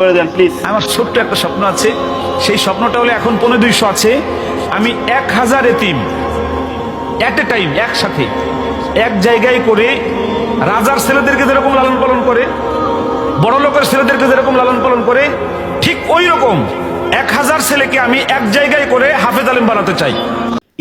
করে দেন প্লিজ আমার ছোট্ট একটা স্বপ্ন আছে। সেই স্বপ্নটা হলো এখন পনেরো দুইশো আছে। আমি এক হাজার এতিম অ্যাট এ টাইম একসাথে এক জায়গায় করে রাজার ছেলেদেরকে যেরকম লালন পালন করে বড় লোকের ছেলেদেরকে যেরকম লালন পালন করে ঠিক ওই রকম এক হাজার ছেলেকে আমি এক জায়গায় করে হাফেজ আলিম বানাতে চাই।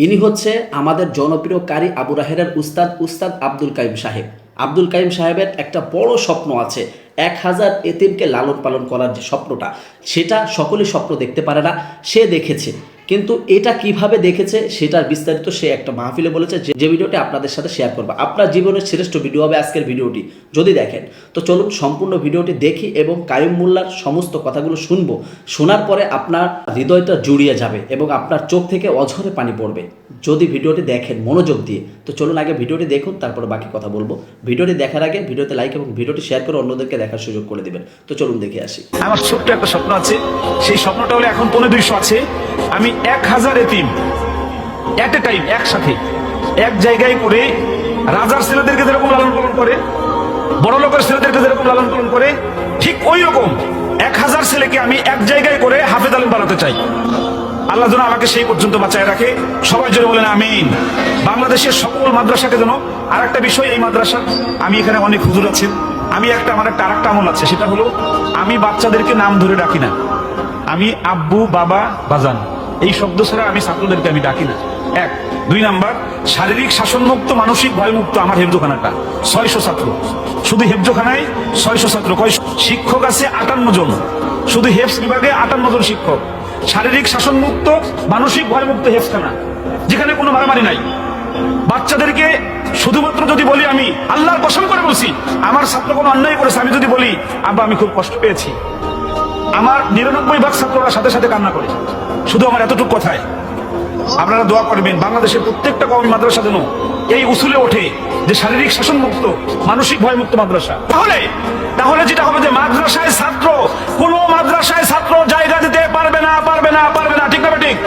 ইনি হচ্ছে আমাদের জনপ্রিয় কারি আবু রাহেরের উস্তাদ উস্তাদ আব্দুল কাইম সাহেব। আব্দুল কাইম সাহেবের একটা বড় স্বপ্ন আছে। এক হাজার এতিমকে লালন পালন করার যে স্বপ্নটা, সেটা সকলে স্বপ্ন দেখতে পারে না। সে দেখেছে কিন্তু এটা কীভাবে দেখেছে সেটার বিস্তারিত সে একটা মাহফিলে বলেছে যে- ভিডিওটি আপনাদের সাথে শেয়ার করব। আপনার জীবনের শ্রেষ্ঠ ভিডিও হবে আজকের ভিডিওটি। যদি দেখেন, তো চলুন সম্পূর্ণ ভিডিওটি দেখি এবং কায়ুম মোল্লার সমস্ত কথাগুলো শুনব। শোনার পরে আপনার হৃদয়টা জুড়িয়ে যাবে এবং আপনার চোখ থেকে অঝরে পানি পড়বে। যদি ভিডিওটি দেখেন মনোযোগ দিয়ে, তো চলুন আগে ভিডিওটি দেখুন, তারপরে বাকি কথা বলব। ভিডিওটি দেখার আগে ভিডিওতে লাইক এবং ভিডিওটি শেয়ার করে অন্যদেরকে দেখার সুযোগ করে দিবেন। তো চলুন দেখে আসি। আমার ছোট্ট একটা স্বপ্ন আছে। সেই স্বপ্নটা হলো এখন পনেরো দুইশো আছে। আমি এক হাজার এতিম। অ্যাট এ টাইম একসাথে। এক জায়গায় করে রাজার ছেলেদেরকে যেরকম লালন পালন করে, বড় লোকের ছেলেদেরকে যেরকম লালন পালন করে, ঠিক ওই রকম এক হাজার ছেলেকে আমি এক জায়গায় করে হাফেজ আলিম বানাতে চাই। আল্লাহ যেন আমাকে সেই পর্যন্ত বাঁচায় রাখে। সবাই জন্য বলেন, আমিন। বাংলাদেশের সকল মাদ্রাসাকে যেন আর একটা বিষয়, এই মাদ্রাসা, আমি এখানে অনেক হুজুর আছেন। আমি একটা, আমার একটা, আরেকটা আমল আছে, সেটা হলো আমি বাচ্চাদেরকে নাম ধরে ডাকি না। আমি আব্বু, বাবা, বাজান। এই শব্দ ছাড়া আমি ছাত্রদেরকে আমি ডাকি না। এক। দুই নাম্বার, শারীরিক শাসনমুক্ত, মানসিক ভয়মুক্ত আমার হেফজোখানাটা। ছয়শো ছাত্র। শুধু হেফজোখানায় ছয়শো ছাত্র। শিক্ষক আছে আটান্ন জন। শুধু হেফস বিভাগে আটান্ন জন শিক্ষক। শারীরিক শাসনমুক্ত, মানসিক ভয়মুক্ত হেফখানা যেখানে কোনো মারামারি নাই। বাচ্চাদেরকে শুধুমাত্র যদি বলি আমি আল্লাহর কসম করে বলছি, আমার ছাত্র কোনো অন্যায় করেছে, আমি যদি বলি, আব্বা, আমি খুব কষ্ট পেয়েছি। আমার নিরানব্বই ভাগ ছাত্ররা সাথে সাথে কান্না করে শুধু আমার এতটুকু কথায় আপনারা দোয়া করবেন, বাংলাদেশের প্রত্যেকটা কমি মাদ্রাসা যেন এই উসুলে ওঠে যে শারীরিক শাসন মুক্ত মানসিক ভয় মুক্ত মাদ্রাসা। তাহলে তাহলে যেটা হবে যে মাদ্রাসায় ছাত্র, কোন মাদ্রাসায় ছাত্র জায়গা দিতে পারবে না পারবে না পারবে না। ঠিক না ঠিক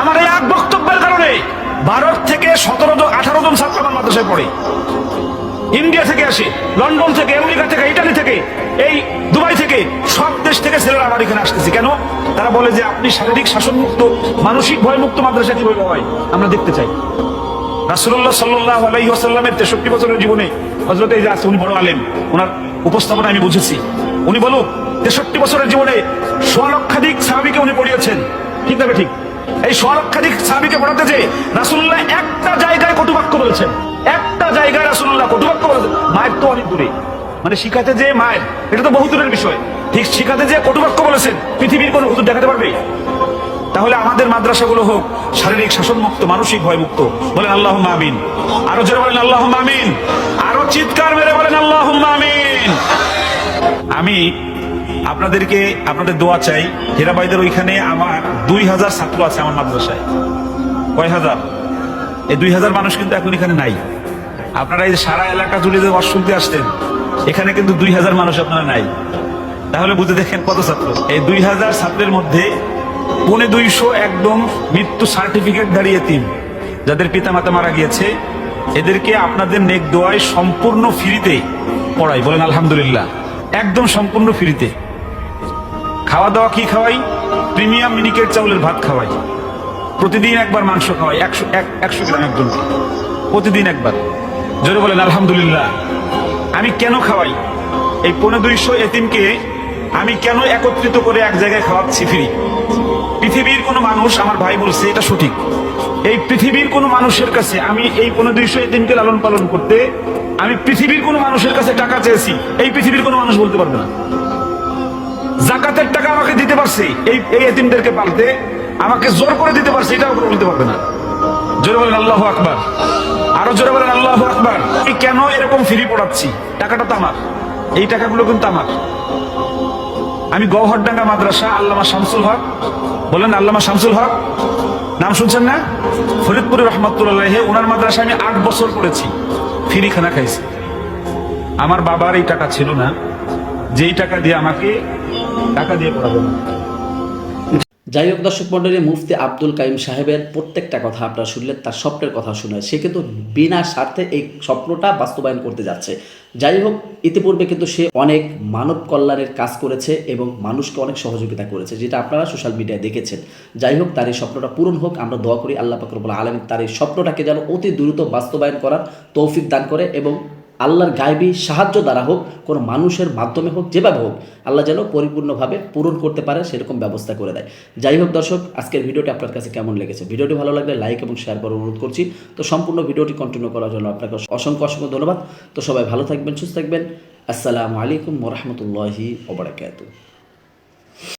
আমার এই এক বক্তব্যের কারণে ভারত থেকে সতেরো জন, আঠারো জন ছাত্র আমার মাদ্রাসায় পড়ে। ইন্ডিয়া থেকে আসে, লন্ডন থেকে, আমেরিকা থেকে, ইটালি থেকে এই দুবাই থেকে সব দেশ থেকে ছেলেরা আমার এখানে আসতেছে। কেন? তারা বলে যে আপনি শারীরিক শাসনমুক্ত মানসিক ভয়মুক্ত মাদ্রাসা কীভাবে হয়? আমরা দেখতে চাই। রাসুল্লাহ সাল্লাহ আলাইসাল্লামের তেষট্টি বছরের জীবনে হজরত এই যে আছে, উনি বড় আলেম। ওনার উপস্থাপনা আমি বুঝেছি। উনি বলুক, তেষট্টি বছরের জীবনে সোয়ালক্ষাধিক সাহাবিকে উনি পড়িয়েছেন। ঠিক না ঠিক এই সোয়ালক্ষাধিক সাহাবিকে পড়াতে যে রাসুল্লাহ একটা জায়গায় কটুবাক্য বলেছেন। একটা জায়গায় রাসুল্লাহ কটুবাক্য বলেছেন। মায়ের তো অনেক দূরে। মানে শিখাতে যে মায়ের, এটা তো বহু দূরের বিষয়। ঠিক শিখাতে যে কটুবাক্য বলেছেন, পৃথিবীর কোনো হুজুর দেখাতে পারবে? তাহলে আমাদের মাদ্রাসাগুলো হোক, শারীরিক শাসন মুক্ত মানসিক ভয় মুক্ত বলেন আল্লাহ আমিন। আরও জোরে বলেন আল্লাহ আমিন। আরও চিৎকার মেরে বলেন আল্লাহ আমিন। আমি আপনাদেরকে, আপনাদের দোয়া চাই হীরাবাইদের ওইখানে আমার দুই হাজার ছাত্র আছে আমার মাদ্রাসায়। কয় হাজার? এই দুই হাজার মানুষ কিন্তু এখন এখানে নাই। আপনারা এই সারা এলাকা জুড়ে যে শুনতে আসতেন এখানে কিন্তু দুই হাজার মানুষ আপনারা নাই। তাহলে বুঝে দেখেন কত ছাত্র। এই দুই হাজার ছাত্রের মধ্যে পৌনে দুইশো একদম মৃত্যু সার্টিফিকেট দাঁড়িয়ে তিন যাদের পিতা মাতা মারা গিয়েছে, এদেরকে আপনাদের নেক দোয়ায় সম্পূর্ণ ফ্রিতে পড়াই। বলেন আলহামদুলিল্লাহ, একদম সম্পূর্ণ ফ্রিতে। খাওয়া দাওয়া কি খাওয়াই? প্রিমিয়াম মিনিকেট চাউলের ভাত খাওয়াই। প্রতিদিন একবার মাংস খাওয়াই, একশো, এক- একশো গ্রাম একজনকে। প্রতিদিন একবার। জোরে বলেন, আলহামদুলিল্লাহ। আমি কেন খাওয়াই? এই পনেরো দুইশো এতিমকে আমি কেন একত্রিত করে এক জায়গায় খাওয়াচ্ছি ফ্রি? পৃথিবীর কোনো মানুষ, আমার ভাই বলছে, এটা সঠিক। এই পৃথিবীর কোনো মানুষের কাছে আমি এই পনেরো দুইশো এতিমকে লালন পালন করতে আমি পৃথিবীর কোনো মানুষের কাছে টাকা চেয়েছি। এই পৃথিবীর কোনো মানুষ বলতে পারবে না। জাকাতের টাকা আমাকে দিতে পারছে, এই এই এতিমদেরকে পালতে। আমাকে জোর করে দিতে পারছে, এটাও বলতে পারবে না। জোরে বলেন আল্লাহ আকবার। আরও জোরে বলেন আল্লাহ আকবার। এই কেন এরকম ফ্রি পড়াচ্ছি? টাকাটা তো আমার। এই টাকাগুলো কিন্তু আমার। আমি গৌহরডাঙ্গা মাদ্রাসা আল্লামা শামসুল হক। বলেন আল্লামা শামসুল হক? নাম শুনছেন না? ফরিদপুরের রহমতুল্লাহ ওনার মাদ্রাসা আমি আট বছর পড়েছি। ফ্রি খানা খাইছি। আমার বাবার এই টাকা ছিল না। যেই টাকা দিয়ে আমাকে টাকা দিয়ে পড়াবেন যাই হোক দর্শক মন্ডলী, মুফতি আব্দুল কাইম সাহেবের প্রত্যেকটা কথা আপনারা শুনলেন, তার স্বপ্নের কথা শুনে সে কিন্তু বিনা স্বার্থে এই স্বপ্নটা বাস্তবায়ন করতে যাচ্ছে। যাই হোক, ইতিপূর্বে কিন্তু সে অনেক মানব কল্যাণের কাজ করেছে এবং মানুষকে অনেক সহযোগিতা করেছে, যেটা আপনারা সোশ্যাল মিডিয়ায় দেখেছেন। যাই হোক, তার এই স্বপ্নটা পূরণ হোক, আমরা দোয়া করি আল্লাহ পাকরবুল আলমী তার এই স্বপ্নটাকে যেন অতি দ্রুত বাস্তবায়ন করার তৌফিক দান করে এবং আল্লাহর গায়েবী সাহায্য দ্বারা হোক, কোনো মানুষের মাধ্যমে হোক, যেভাবে হোক, আল্লাহ যেন পরিপূর্ণভাবে পূরণ করতে পারে, সেরকম ব্যবস্থা করে দেয়। যাই হোক দর্শক, আজকের ভিডিওটি আপনার কাছে কেমন লেগেছে? ভিডিওটি ভালো লাগলে লাইক এবং শেয়ার করার অনুরোধ করছি। তো সম্পূর্ণ ভিডিওটি কন্টিনিউ করার জন্য আপনাকে অসংখ্য অসংখ্য ধন্যবাদ। তো সবাই ভালো থাকবেন, সুস্থ থাকবেন। আসসালামু আলাইকুম রহমতুল্লাহি ওবরাকাতু